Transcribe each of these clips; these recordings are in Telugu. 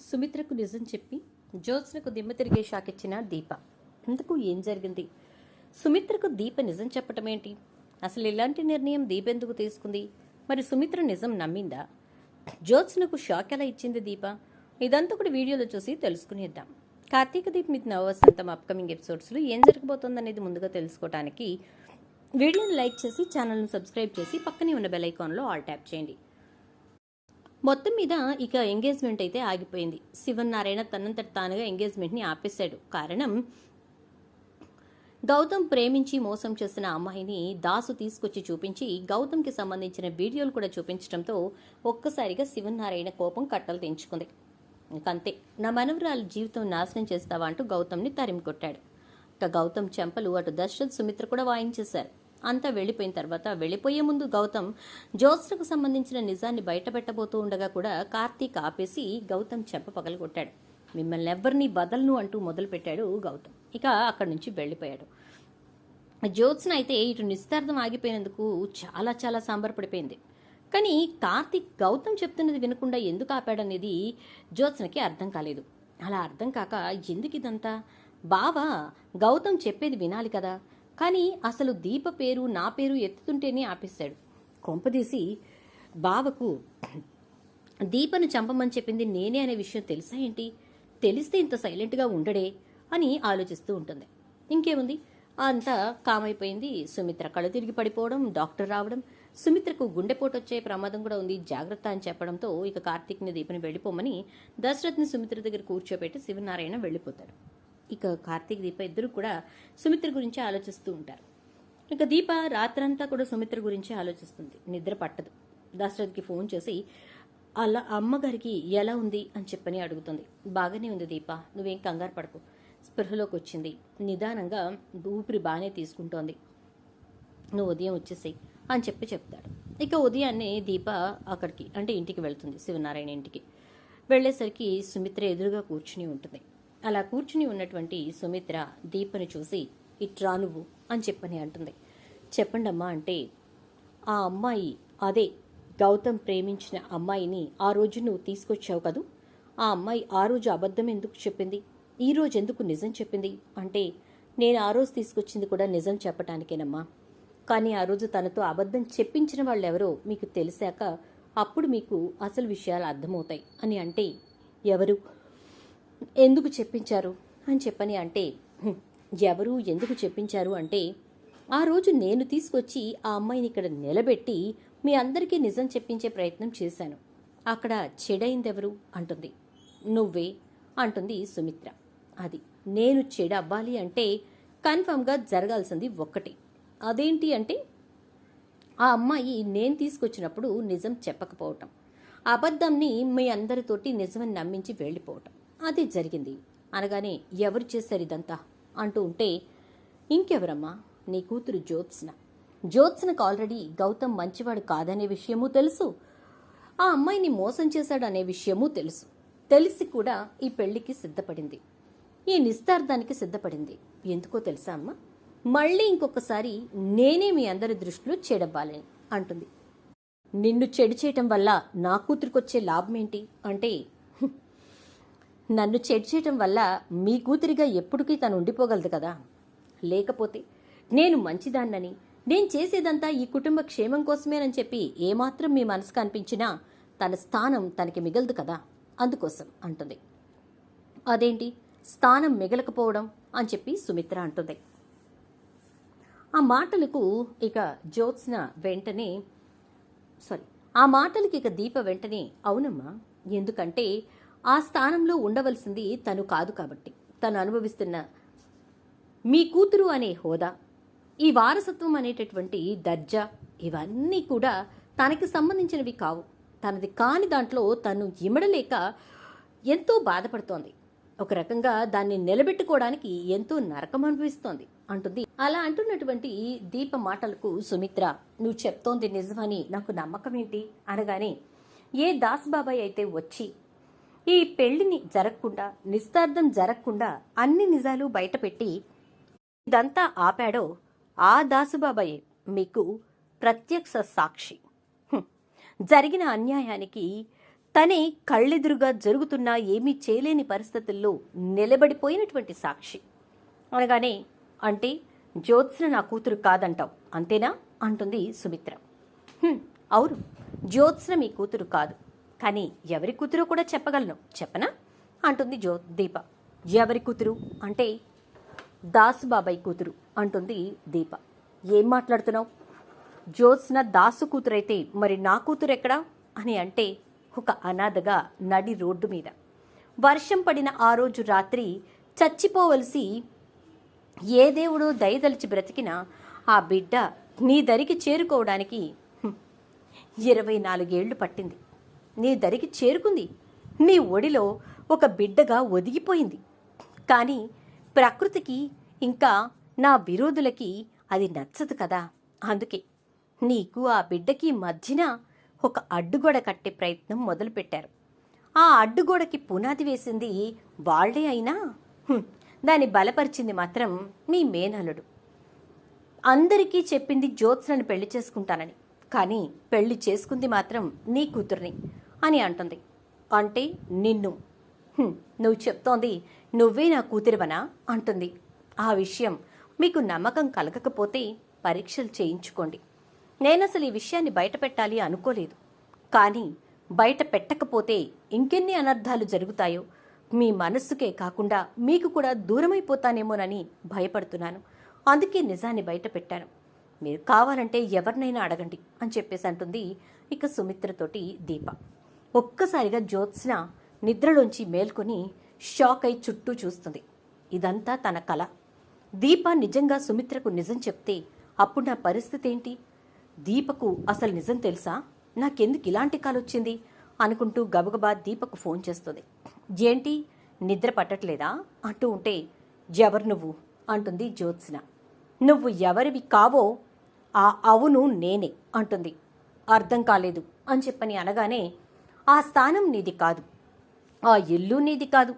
సుమిత్రకు నిజం చెప్పి జ్యోత్స్నకు దిమ్మ తిరిగే షాక్ ఇచ్చిన దీప. ఇందుకు ఏం జరిగింది? సుమిత్రకు దీప నిజం చెప్పటం ఏంటి అసలు ఇలాంటి నిర్ణయం దీప ఎందుకు తీసుకుంది? మరి సుమిత్ర నిజం నమ్మిందా? జ్యోత్స్నకు షాక్ ఎలా ఇచ్చింది దీప? ఇదంతా కూడా వీడియోలో చూసి తెలుసుకునేద్దాం. కార్తీక దీప్ మీద నవవసంతం అప్కమింగ్ ఎపిసోడ్స్లో ఏం జరగబోతోందనేది ముందుగా తెలుసుకోవడానికి వీడియోని లైక్ చేసి ఛానల్ను సబ్స్క్రైబ్ చేసి పక్కనే ఉన్న బెల్ ఐకాన్లో ఆల్ ట్యాప్ చేయండి. మొత్తం మీద ఇక ఎంగేజ్మెంట్ అయితే ఆగిపోయింది. శివన్ నారాయణ తనంతట తానుగా ఎంగేజ్మెంట్ని ఆపేశాడు. కారణం గౌతమ్ ప్రేమించి మోసం చేసిన అమ్మాయిని దాసు తీసుకొచ్చి చూపించి గౌతమ్కి సంబంధించిన వీడియోలు కూడా చూపించడంతో ఒక్కసారిగా శివనారాయణ కోపం కట్టలు తెంచుకుంది. ఇంకంతే నా మనవరాలు జీవితం నాశనం చేస్తావా అంటూ గౌతమ్ని తరిమి కొట్టాడు ఇక గౌతమ్ చెంపలు అటు దశరథ్ సుమిత్ర కూడా వాయించేశారు. అంతా వెళ్ళిపోయిన తర్వాత వెళ్ళిపోయే ముందు గౌతమ్ జ్యోత్స్నకు సంబంధించిన నిజాన్ని బయటపెట్టబోతూ ఉండగా కూడా కార్తీక్ ఆపేసి గౌతమ్ చెంప పగలగొట్టాడు. మిమ్మల్ని ఎవ్వరిని బదలను అంటూ మొదలుపెట్టాడు గౌతమ్. ఇక అక్కడి నుంచి వెళ్ళిపోయాడు. జ్యోత్స్న అయితే ఇటు నిశ్చితార్థం ఆగిపోయినందుకు చాలా చాలా సాంబరపడిపోయింది కానీ కార్తీక్ గౌతమ్ చెప్తున్నది వినకుండా ఎందుకు ఆపాడనేది జ్యోత్స్నకి అర్థం కాలేదు. అలా అర్థం కాక ఎందుకు ఇదంతా బావా గౌతమ్ చెప్పేది వినాలి కదా. కానీ అసలు దీప పేరు నా పేరు ఎత్తుతుంటేనే ఆపేశాడు కొంపదీసి బావకు దీపను చంపమని చెప్పింది నేనే అనే విషయం తెలుసా ఏంటి? తెలిస్తే ఇంత సైలెంట్గా ఉండడే అని ఆలోచిస్తూ ఉంటుంది. ఇంకేముంది? అంతా కామైపోయింది. సుమిత్ర కళ్ళు తిరిగి పడిపోవడం డాక్టర్ రావడం సుమిత్రకు గుండెపోటు వచ్చే ప్రమాదం కూడా ఉంది. జాగ్రత్త అని చెప్పడంతో ఇక కార్తీక్ని దీపని వెళ్ళిపోమని దశరథ్ని సుమిత్ర దగ్గర కూర్చోబెట్టి శివనారాయణ వెళ్ళిపోతాడు. ఇక కార్తీక్ దీప ఇద్దరు కూడా సుమిత్ర గురించి ఆలోచిస్తూ ఉంటారు. ఇక దీప రాత్రంతా కూడా సుమిత్ర గురించి ఆలోచిస్తుంది. నిద్ర పట్టదు. దశరథ్కి ఫోన్ చేసి అలా అమ్మగారికి ఎలా ఉంది? అని చెప్పని అడుగుతుంది. బాగానే ఉంది దీప. నువ్వేం కంగారు పడకు. స్పృహలోకి వచ్చింది. నిదానంగా ఊపిరి బాగానే తీసుకుంటోంది. నువ్వు ఉదయం వచ్చేసేయి అని చెప్పి చెప్తాడు. ఇక ఉదయాన్నే దీప అక్కడికి అంటే ఇంటికి వెళ్తుంది. శివనారాయణ ఇంటికి. వెళ్ళేసరికి సుమిత్ర ఎదురుగా కూర్చుని ఉంటుంది. అలా కూర్చుని ఉన్నటువంటి సుమిత్ర దీపను చూసి ఇట్రా నువ్వు అని చెప్పని అంటుంది. చెప్పండమ్మా అంటే ఆ అమ్మాయి అదే గౌతమ్ ప్రేమించిన అమ్మాయిని ఆ రోజు నువ్వు తీసుకొచ్చావు కదూ? ఆ అమ్మాయి ఆ రోజు అబద్ధం ఎందుకు చెప్పింది? ఈ రోజు ఎందుకు నిజం చెప్పింది? అంటే నేను ఆ రోజు తీసుకొచ్చింది కూడా నిజం చెప్పటానికేనమ్మా. కానీ ఆ రోజు తనతో అబద్ధం చెప్పించిన వాళ్ళెవరో మీకు తెలిసాక అప్పుడు మీకు అసలు విషయాలు అర్థమవుతాయి అని అంటే ఎవరు? ఎందుకు చెప్పించారు అని చెప్పని అంటే ఎవరు ఎందుకు చెప్పించారు అంటే ఆ రోజు నేను తీసుకొచ్చి ఆ అమ్మాయిని ఇక్కడ నిలబెట్టి మీ అందరికీ నిజం చెప్పించే ప్రయత్నం చేశాను. అక్కడ చెడైందెవరు? అంటుంది. నువ్వే అంటుంది సుమిత్ర. అది నేను చెడు అవ్వాలి అంటే కన్ఫర్మ్గా జరగాల్సింది ఒక్కటే. అదేంటి అంటే ఆ అమ్మాయి నేను తీసుకొచ్చినప్పుడు నిజం చెప్పకపోవటం. అబద్ధంని మీ అందరితోటి నిజమని నమ్మించి వెళ్ళిపోవటం. అది జరిగింది. అనగానే ఎవరు చేశారు ఇదంతా? అంటూ ఉంటే ఇంకెవరమ్మా? నీ కూతురు జ్యోత్స్న. జ్యోత్స్నకు ఆల్రెడీ గౌతమ్ మంచివాడు కాదనే విషయమూ తెలుసు. ఆ అమ్మాయిని మోసం చేశాడనే విషయమూ తెలుసు. తెలిసి కూడా ఈ పెళ్ళికి సిద్ధపడింది. ఈ నిస్తార్థానికి సిద్ధపడింది. ఎందుకో తెలుసా అమ్మా? మళ్ళీ ఇంకొకసారి నేనే మీ అందరి దృష్టిలో చెడవ్వాలని అంటుంది. నిన్ను చెడు చేయటం వల్ల నా కూతురికొచ్చే లాభం ఏంటి అంటే నన్ను చెడు చేయటం వల్ల మీ కూతురిగా ఎప్పటికీ తను ఉండిపోగలదు కదా. లేకపోతే నేను మంచిదాన్నని నేను చేసేదంతా ఈ కుటుంబ క్షేమం కోసమేనని చెప్పి ఏమాత్రం మీ మనసుకు అనిపించినా తన స్థానం తనకి మిగలదు కదా అందుకోసం అంటుంది. అదేంటి? స్థానం మిగలకపోవడం అని చెప్పి సుమిత్ర అంటుంది. ఆ మాటలకు ఇక జ్యోత్స్న వెంటనే సారీ ఆ మాటలకి ఇక దీప వెంటనే అవునమ్మా. ఎందుకంటే ఆ స్థానంలో ఉండవలసింది తను కాదు కాబట్టి. తను అనుభవిస్తున్న మీ కూతురు అనే హోదా ఈ వారసత్వం అనేటటువంటి దర్జా ఇవన్నీ కూడా తనకి సంబంధించినవి కావు. తనది కాని దాంట్లో తను ఇమడలేక ఎంతో బాధపడుతోంది. ఒక రకంగా దాన్ని నిలబెట్టుకోవడానికి ఎంతో నరకం అనిపిస్తోంది అంటుంది. అలా అంటున్నటువంటి దీప మాటలకు సుమిత్ర నువ్వు చెప్తోంది నిజమని నాకు నమ్మకం ఏంటి అనగానే ఏ దాస్ బాబాయ్ అయితే వచ్చి ఈ పెళ్ళిని జరగకుండా నిస్తార్థం జరగకుండా అన్ని నిజాలు బయటపెట్టి ఇదంతా ఆపాడో ఆ దాసుబాబాయే మీకు ప్రత్యక్ష సాక్షి. జరిగిన అన్యాయానికి తనే కళ్ళెదురుగా జరుగుతున్నా ఏమీ చేయలేని పరిస్థితుల్లో నిలబడిపోయినటువంటి సాక్షి. అనగానే అంటే జ్యోత్స్న నా కూతురు కాదంటావు అంతేనా? అంటుంది సుమిత్ర. అవును జ్యోత్స్న మీ కూతురు కాదు. కానీ ఎవరి కూతురో కూడా చెప్పగలను. చెప్పనా? అంటుంది జ్యో దీప. ఎవరి కూతురు? అంటే దాసు బాబాయ్ కూతురు అంటుంది దీప. ఏం మాట్లాడుతున్నావు? జ్యోత్స్న దాసు కూతురైతే మరి నా కూతురు ఎక్కడా? అని అంటే ఒక అనాథగా నడి రోడ్డు మీద. వర్షం పడిన ఆ రోజు రాత్రి చచ్చిపోవలసి ఏ దేవుడో దయదలిచి బ్రతికిన ఆ బిడ్డ నీ దరికి చేరుకోవడానికి ఇరవై నాలుగేళ్ళు పట్టింది. నీ దరికి చేరుకుంది. నీ ఒడిలో ఒక బిడ్డగా ఒదిగిపోయింది. కానీ ప్రకృతికి ఇంకా నా విరోధులకి అది నచ్చదు కదా. అందుకే నీకు ఆ బిడ్డకి మధ్యన ఒక అడ్డుగోడ కట్టే ప్రయత్నం మొదలుపెట్టారు. ఆ అడ్డుగోడకి పునాది వేసింది వాళ్ళే అయినా? దాన్ని బలపరిచింది మాత్రం మీ మేనలుడు అందరికీ చెప్పింది జ్యోత్స్నని పెళ్ళి చేసుకుంటానని. కానీ పెళ్ళి చేసుకుంది మాత్రం నీ కూతుర్ని. అని అంటుంది. అంటే నిన్ను. నువ్వు చెప్తోంది నువ్వే నా కూతురివనా? అంటుంది. ఆ విషయం మీకు నమ్మకం కలగకపోతే పరీక్షలు చేయించుకోండి. నేనసలు ఈ విషయాన్ని బయట పెట్టాలి అనుకోలేదు. కానీ బయట పెట్టకపోతే ఇంకెన్ని అనర్థాలు జరుగుతాయో మీ మనస్సుకే కాకుండా మీకు కూడా దూరమైపోతానేమోనని భయపడుతున్నాను. అందుకే నిజాన్ని బయట పెట్టాను. మీరు కావాలంటే ఎవరినైనా అడగండి అని చెప్పేసి అంటుంది ఇక సుమిత్రతోటి దీప. ఒక్కసారిగా జ్యోత్స్న నిద్రలోంచి మేల్కొని షాక్ అయి చుట్టూ చూస్తుంది. ఇదంతా తన కల. దీప నిజంగా సుమిత్రకు నిజం చెప్తే అప్పుడు నా పరిస్థితి ఏంటి దీపకు అసలు నిజం తెలుసా? నాకెందుకు ఇలాంటి కాలు వచ్చింది? అనుకుంటూ గబగబా దీపకు ఫోన్ చేస్తుంది. ఏంటి? నిద్ర పట్టట్లేదా? అంటూ ఉంటే ఎవరు నువ్వు? అంటుంది జ్యోత్స్న. నువ్వు ఎవరివి కావో ఆ అవును నేనే అంటుంది. అర్థం కాలేదు అని చెప్పని అనగానే ఆ స్థానం నీది కాదు. ఆ ఇల్లు నీది కాదు.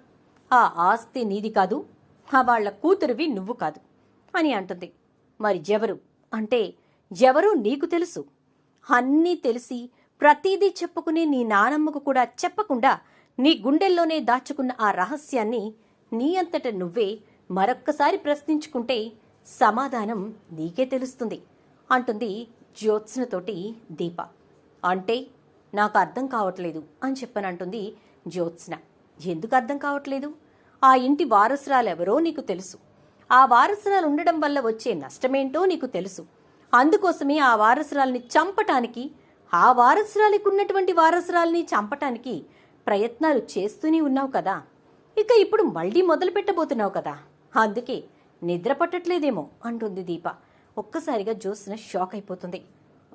ఆ ఆస్తి నీది కాదు. ఆ వాళ్ళ కూతురువి నువ్వు కాదు అని అంటుంది. మరి జవరు అంటే ఎవరు నీకు తెలుసు. అన్నీ తెలిసి ప్రతీదీ చెప్పుకునే నీ నానమ్మకు కూడా చెప్పకుండా నీ గుండెల్లోనే దాచుకున్న ఆ రహస్యాన్ని నీ అంతట నువ్వే మరొక్కసారి ప్రశ్నించుకుంటే సమాధానం నీకే తెలుస్తుంది అంటుంది జ్యోత్స్నతోటి దీప. అంటే నాకు అర్థం కావట్లేదు అని చెప్పనంటుంది జ్యోత్స్న. ఎందుకు అర్థం కావట్లేదు? ఆ ఇంటి వారసురాలెవరో నీకు తెలుసు. ఆ వారసురాలు ఉండడం వల్ల వచ్చే నష్టమేంటో నీకు తెలుసు. అందుకోసమే ఆ వారసురాల్ని చంపటానికి ఆ వారసురాలికి ఉన్నటువంటి వారసురాల్ని చంపటానికి ప్రయత్నాలు చేస్తూనే ఉన్నావు కదా. ఇక ఇప్పుడు మళ్ళీ మొదలు పెట్టబోతున్నావు కదా. అందుకే నిద్ర పట్టట్లేదేమో అంటుంది దీప. ఒక్కసారిగా జ్యోత్స్న షాక్ అయిపోతుంది.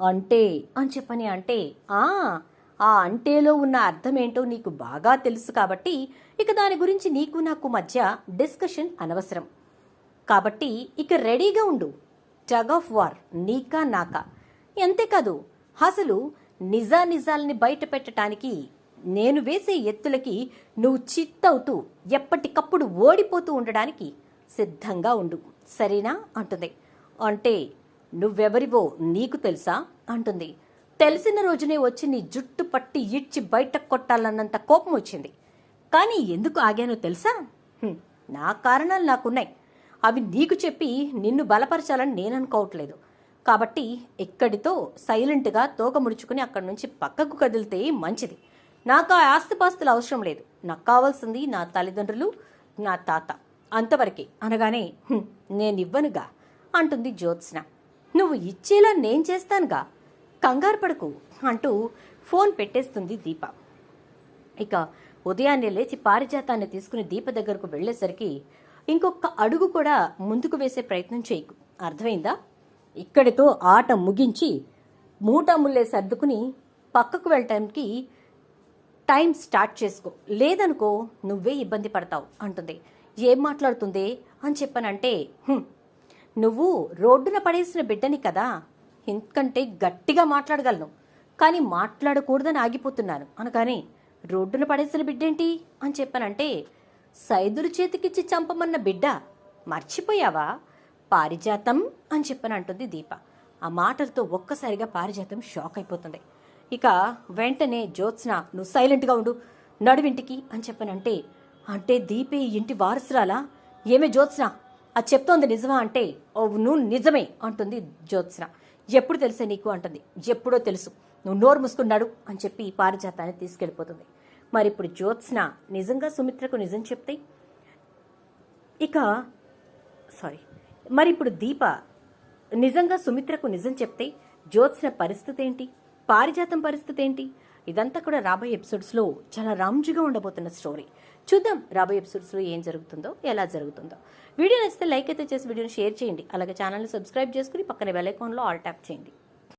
అంటే అని చెప్పని అంటే ఆ ఆ అంటేలో ఉన్న అర్థమేంటో నీకు బాగా తెలుసు కాబట్టి ఇక దాని గురించి నీకు నాకు మధ్య డిస్కషన్ అనవసరం. కాబట్టి ఇక రెడీగా ఉండు. టగ్ ఆఫ్ వార్ నీకా నాకా. అంతేకాదు అసలు నిజా నిజాల్ని బయట పెట్టడానికి నేను వేసే ఎత్తులకి నువ్వు చిత్తవుతూ ఎప్పటికప్పుడు ఓడిపోతూ ఉండడానికి సిద్ధంగా ఉండు. సరేనా? అంటుంది. అంటే నువ్వెవరివో నీకు తెలుసా? అంటుంది. తెలిసిన రోజునే వచ్చి నీ జుట్టు పట్టి ఇడ్చి బయట కొట్టాలన్నంత కోపం వచ్చింది. కానీ ఎందుకు ఆగానో తెలుసా? నా కారణాలు నాకున్నాయి. అవి నీకు చెప్పి నిన్ను బలపరచాలని నేను అనుకోవట్లేదు కాబట్టి ఇక్కడితో సైలెంట్గా తోక ముడుచుకుని అక్కడి నుంచి పక్కకు కదిలితే మంచిది. నాకు ఆ ఆస్తిపాస్తులు అవసరం లేదు. నాకు కావాల్సింది నా తల్లిదండ్రులు నా తాత. అంతవరకే. అనగానే నేను నేనివ్వనుగా అంటుంది జ్యోత్స్న. నువ్వు ఇచ్చేలా నేను చేస్తానుగా. కంగారు పడకు అంటూ ఫోన్ పెట్టేస్తుంది దీప. ఇక ఉదయాన్నే లేచి పారిజాతాన్ని తీసుకుని దీప దగ్గరకు వెళ్ళేసరికి ఇంకొక అడుగు కూడా ముందుకు వేసే ప్రయత్నం చేయకు. అర్థమైందా? ఇక్కడితో ఆట ముగించి మూట ముల్లే సర్దుకుని పక్కకు వెళ్ళటానికి టైం స్టార్ట్ చేసుకో. లేదనుకో నువ్వే ఇబ్బంది పడతావు అంటుంది. ఏం మాట్లాడుతుంది అని చెప్పనంటే నువ్వు రోడ్డున పడేసిన బిడ్డని కదా ఇంతకంటే గట్టిగా మాట్లాడగలను. కానీ మాట్లాడకూడదని ఆగిపోతున్నాను. అనగానే రోడ్డున పడేసిన బిడ్డేంటి అని చెప్పానంటే సైదుల చేతికిచ్చి చంపమన్న బిడ్డ మర్చిపోయావా? పారిజాతం అని చెప్పని అంటుంది దీప. ఆ మాటలతో ఒక్కసారిగా పారిజాతం షాక్ అయిపోతుంది. ఇక వెంటనే జ్యోత్స్న నువ్వు సైలెంట్గా ఉండు నడువింటికి అని చెప్పనంటే అంటే దీపే ఇంటి వారసురాలా? ఏమే జ్యోత్స్న? అది చెప్తోంది నిజమా అంటే నువ్వు నిజమే అంటుంది జ్యోత్స్న. ఎప్పుడు తెలుసే నీకు అంటుంది. ఎప్పుడో తెలుసు. నువ్వు నోరు మూసుకున్నాడు అని చెప్పి పారిజాతాన్ని తీసుకెళ్ళిపోతుంది. మరి ఇప్పుడు జ్యోత్స్న నిజంగా సుమిత్రకు నిజం చెప్తే? ఇక సారీ మరి ఇప్పుడు దీప నిజంగా సుమిత్రకు నిజం చెప్తే జ్యోత్స్న పరిస్థితి ఏంటి? పారిజాతం పరిస్థితి ఏంటి? ఇదంతా కూడా రాబోయే ఎపిసోడ్స్లో చాలా రామ్జుగా ఉండబోతున్న స్టోరీ. చూద్దాం. రాబోయే ఎపిసోడ్స్లో ఏం జరుగుతుందో ఎలా జరుగుతుందో. వీడియో నచ్చితే లైక్ అయితే చేసి వీడియోని షేర్ చేయండి. అలాగే ఛానల్ని సబ్స్క్రైబ్ చేసుకుని పక్కన బెల్ ఐకాన్లో ఆల్ ట్యాప్ చేయండి.